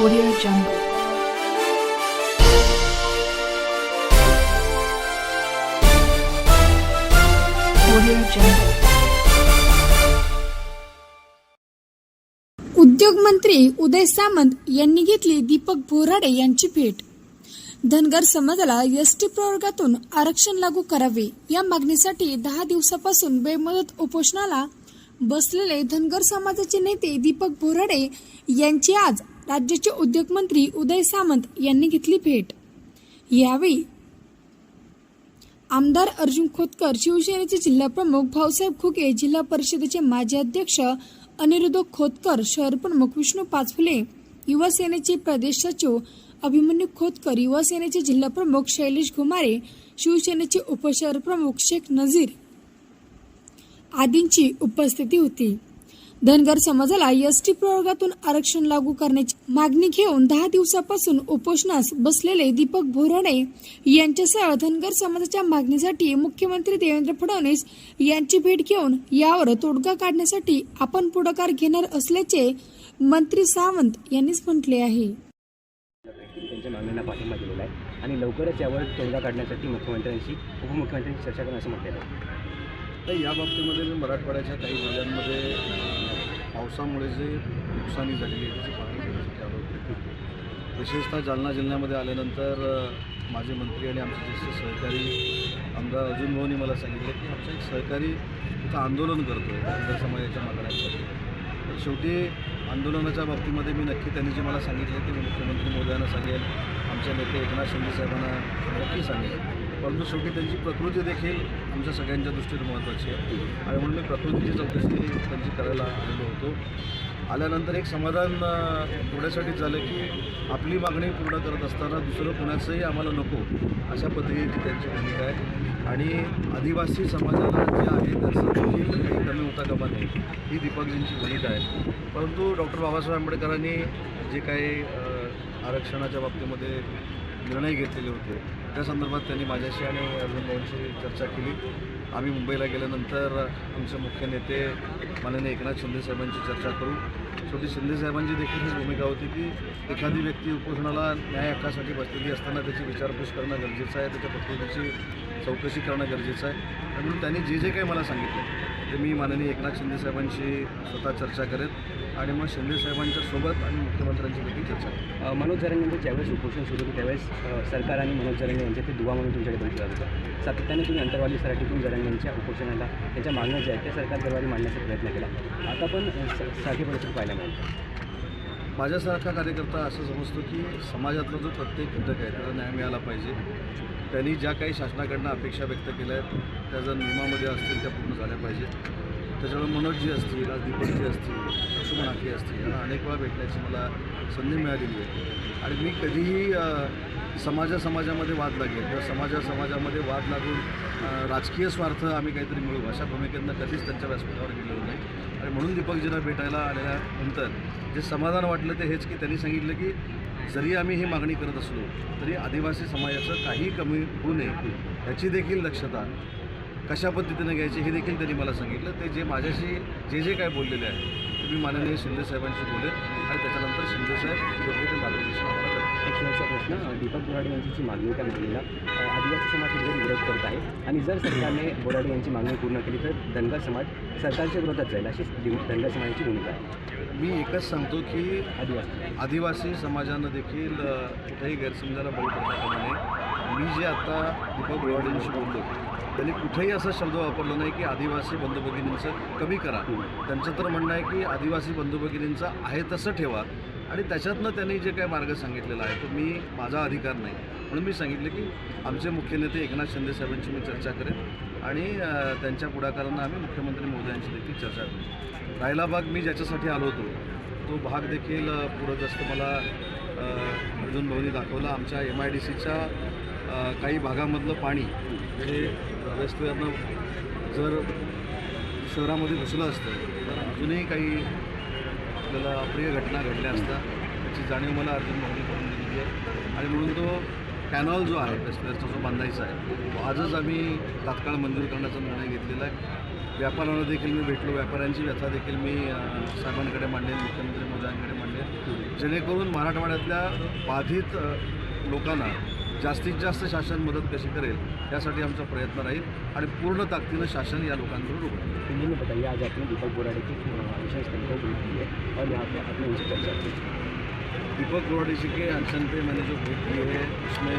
Audio Jungle. Audio Jungle. उद्योगमंत्री उदय सामंत यांनी घेतली दीपक बोराडे यांची भेट धनगर समाजाला एस टी प्रवर्गातून आरक्षण लागू करावे या मागणीसाठी दहा दिवसापासून बेमुदत उपोषणाला बसलेले धनगर समाजाचे नेते दीपक बोराडे यांची आज राज्याचे उद्योगमंत्री उदय सामंत यांनी घेतली भेट. यावेळी आमदार अर्जुन खोतकर शिवसेनेचे जिल्हाप्रमुख भाऊसाहेब खुके जिल्हा परिषदेचे माजी अध्यक्ष अनिरुद्ध खोतकर शहर प्रमुख विष्णू पाचफुले युवासेनेचे प्रदेश सचिव अभिमन्यू खोतकर युवासेनेचे जिल्हाप्रमुख शैलेश घुमारे शिवसेनेचे उपशहर प्रमुख शेख नझीर आदींची उपस्थिती होती. धनगर समाजाला एस टी प्रवर्गातून आरक्षण लागू करण्याची मागणी घेऊन दहा दिवसापासून उपोषणास बसलेले दीपक भोराडे यांच्यासह धनगर समाजाच्या मागणीसाठी मुख्यमंत्री देवेंद्र फडणवीस यांची भेट घेऊन यावर तोडगा काढण्यासाठी आपण पुढाकार घेणार असल्याचे मंत्री सावंत यांनीच म्हटले आहे. त्यांच्या मागण्यांना पाठिंबा दिलेला आहे आणि लवकरच यावर तोडगा काढण्यासाठी मुख्यमंत्र्यांशी उपमुख्यमंत्र्यांशी चर्चा करणं असं म्हटलेलं आहे. तर या बाबतीमध्ये मराठवाड्याच्या काही जिल्ह्यांमध्ये पावसामुळे जे नुकसानी झालेली आहे त्याची पाहणी करण्यासाठी आलो होतो विशेषतः जालना जिल्ह्यामध्ये आल्यानंतर माझे मंत्री आणि आमचे ज्येष्ठ सहकारी आमदार अर्जुन भाऊनी मला सांगितलं की आमचं एक सहकारी इथं आंदोलन करतो आहे समाजाच्या मागण्यांसाठी. तर शेवटी आंदोलनाच्या बाबतीमध्ये मी नक्की त्यांनी जे मला सांगितलं ते मुख्यमंत्री मोदयांना सांगेल. आमच्या नेते एकनाथ शिंदे साहेबांना नक्की सांगेल. परंतु शेवटी त्यांची प्रकृती देखील आमच्या सगळ्यांच्या दृष्टीने महत्त्वाची आहे. आणि म्हणून मी प्रकृतीची चौकशी त्यांची करायला आलेलो होतो. आल्यानंतर एक समाधान अ, झालं की आपली मागणी पूर्ण करत असताना दुसरं कुणाचंही आम्हाला नको अशा पद्धतीची त्यांची भूमिका आहे. आणि आदिवासी समाजाला जे आहे त्याचं देखील काही कमी होता कामा नाही ही दीपकजींची भूमिका आहे. परंतु डॉक्टर बाबासाहेब आंबेडकरांनी जे काही आरक्षणाच्या बाबतीमध्ये निर्णय घेतलेले होते त्या संदर्भात त्यांनी माझ्याशी आणि अरविंद भाऊंशी चर्चा केली. आम्ही मुंबईला गेल्यानंतर आमचे मुख्य नेते माननीय एकनाथ शिंदेसाहेबांची चर्चा करू. शेवटी शिंदेसाहेबांची देखील ही भूमिका होती की एखादी व्यक्ती उपोषणाला न्याय हक्कासाठी बसलेली असताना त्याची विचारपूस करणं गरजेचं आहे त्याच्या प्रकृतीची चौकशी करणं गरजेचं आहे. आणि त्यांनी जे जे काही मला सांगितलं ते मी माननीय एकनाथ शिंदे साहेबांशी स्वतः चर्चा करेन आणि मग शिंदे साहेबांच्या सोबत आणि मुख्यमंत्र्यांची देखील चर्चा करेन. मनोज जरांगे यांचं म्हणजे ज्यावेळेस उपोषण सुरू होतं त्यावेळेस सरकार आणि मनोज जरांगे यांचे ते दुवा म्हणून तुमच्याकडे भेटला होतं. सातत्याने तुम्ही अंतरवाली सराठीतून जरांगे यांच्या उपोषणाला त्यांच्या मागण्या ज्या आहेत त्या सरकार दरबारी मांडण्याचा प्रयत्न केला. आता पण अ, स- परिस्थिती पाहायला मिळते. माझ्यासारखा कार्यकर्ता असं समजतो की समाजातला जो प्रत्येक घटक आहे त्याला न्याय मिळाला पाहिजे. त्यांनी ज्या काही शासनाकडनं अपेक्षा व्यक्त केल्या आहेत त्या जर नियमामध्ये असतील त्या पूर्ण झाल्या पाहिजेत त्याच्यामुळे मनोजजी असतील आज दीपकजी असतील लक्ष्मण आखे असतील यांना अनेक वेळा भेटण्याची मला संधी मिळालेली आहे. आणि मी कधीही समाजा समाजामध्ये वाद लागेल किंवा समाजा समाजामध्ये वाद लागून राजकीय स्वार्थ आम्ही काहीतरी मिळू अशा भूमिकेतनं कधीच त्यांच्या व्यासपीठावर गेलेलो नाही. आणि म्हणून दीपकजींना भेटायला आल्यानंतर जे समाधान वाटलं ते हेच की त्यांनी सांगितलं की जरी आम्ही ही मागणी करत असलो तरी आदिवासी समाजाचं काही कमी होऊ नये. याची देखील दक्षता कशा पद्धतीनं घ्यायची हे देखील त्यांनी मला सांगितलं. ते जे माझ्याशी जे जे काय बोललेले आहे मी माननीय शिंदे साहेबांशी बोलेन आणि त्याच्यानंतर शिंदे साहेब योग्य ते मार्गदर्शन आम्हाला शेवटचा प्रश्न दीपक बोराडे यांची जी मागणी त्या मागणीला आदिवासी समाज कुठेतरी विरोध करत आहे. आणि जर सरकारने बोराडे यांची मागणी पूर्ण केली तर धनगर समाज सरकारच्या विरोधात जाईल अशी धनगर समाजाची भूमिका आहे. मी एकच सांगतो की आदिवासी. आदिवासी समाजानं देखील कुठेही गैरसमजाला बळी पडता कामा नये मी जे आता दीपक गोवाडेंशी बोललो त्यांनी कुठेही असा शब्द वापरला नाही की आदिवासी बंधू भगिनींचं कमी करा. त्यांचं तर म्हणणं आहे की आदिवासी बंधू भगिनींचं आहे तसं ठेवा. आणि त्याच्यातनं त्यांनी जे काही मार्ग सांगितलेला आहे तो मी माझा अधिकार नाही. म्हणून मी सांगितलं की आमचे मुख्य नेते एकनाथ शिंदे साहेबांची मी चर्चा करेन. आणि त्यांच्या पुढाकारांना आम्ही मुख्यमंत्री मोदयांची देखील चर्चा करू. राहिला भाग मी ज्याच्यासाठी आलो होतो तो भाग देखील पूरग्रस्त मला अर्जुन भवनी दाखवला. आमच्या एम आय डी सीच्या काही भागामधलं पाणी हे रस्त्यावरनं जर शहरामध्ये घुसलं असतं तर अजूनही काही आपल्याला अप्रिय घटना घडल्या असतात त्याची जाणीव मला अर्जुन भाऊनी करून दिलेली आहे. आणि म्हणून तो कॅनॉल जो आहे रस्त्याचा जो बांधायचा आहे तो आजच आम्ही तात्काळ मंजूर करण्याचा निर्णय घेतलेला आहे. व्यापाऱ्यांना देखील मी भेटलो व्यापाऱ्यांची व्यथा देखील मी साहेबांकडे मांडेन मुख्यमंत्री मोदयांकडे मांडेन. जेणेकरून मराठवाड्यातल्या बाधित लोकांना जास्तीत जास्त शासन मदत कशी करेल यासाठी आमचा प्रयत्न राहील आणि पूर्ण ताकदीनं शासन या उभं राहील. हिंदी में बताइए आज आपने दीपक बोराडे की अ, विशेष है और यहाँ पे आपने उनसे चर्चा की दीपक जी के अनशन पे मैंने जो भेंट की है उसमें